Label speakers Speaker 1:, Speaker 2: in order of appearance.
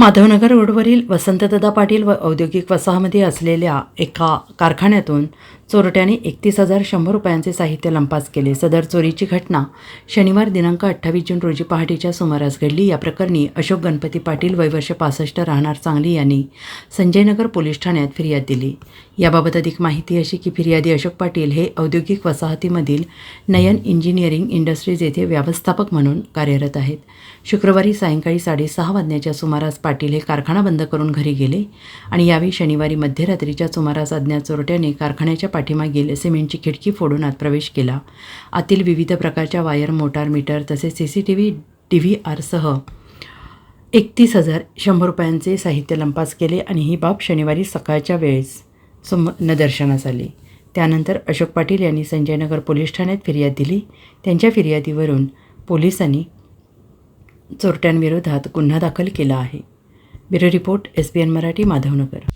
Speaker 1: माधवनगर रोडवरील वसंतदादा पाटील व औद्योगिक वसाहमध्ये असलेल्या एका कारखान्यातून चोरट्याने एकतीस हजार शंभर रुपयांचे साहित्य लंपास केले. सदर चोरीची घटना शनिवार दिनांक अठ्ठावीस जून रोजी पहाटेच्या सुमारास घडली. या प्रकरणी अशोक गणपती पाटील वयवर्ष पासष्ट राहणार सांगली यांनी संजयनगर पोलीस ठाण्यात फिर्याद दिली. याबाबत अधिक माहिती अशी की फिर्यादी अशोक पाटील हे औद्योगिक वसाहतीमधील नयन इंजिनिअरिंग इंडस्ट्रीज येथे व्यवस्थापक म्हणून कार्यरत आहेत. शुक्रवारी सायंकाळी साडेसहा वाजण्याच्या सुमारास पाटील हे कारखाना बंद करून घरी गेले आणि यावेळी शनिवारी मध्यरात्रीच्या सुमारास अज्ञात चोरट्याने कारखान्याच्या पाठीमागील सिमेंटची खिडकी फोडून आत प्रवेश केला. आतील विविध प्रकारच्या वायर मोटार मीटर तसेच C C T V D V आरसह एकतीस हजार शंभर रुपयांचे साहित्य लंपास केले आणि ही बाब शनिवारी सकाळच्या वेळेस सम निदर्शनास आली. त्यानंतर अशोक पाटील यांनी संजयनगर पोलीस ठाण्यात फिर्याद दिली. त्यांच्या फिर्यादीवरून पोलिसांनी चोरट्यांविरोधात गुन्हा दाखल केला आहे. Bureau report S B N Marathi Madhavnagar.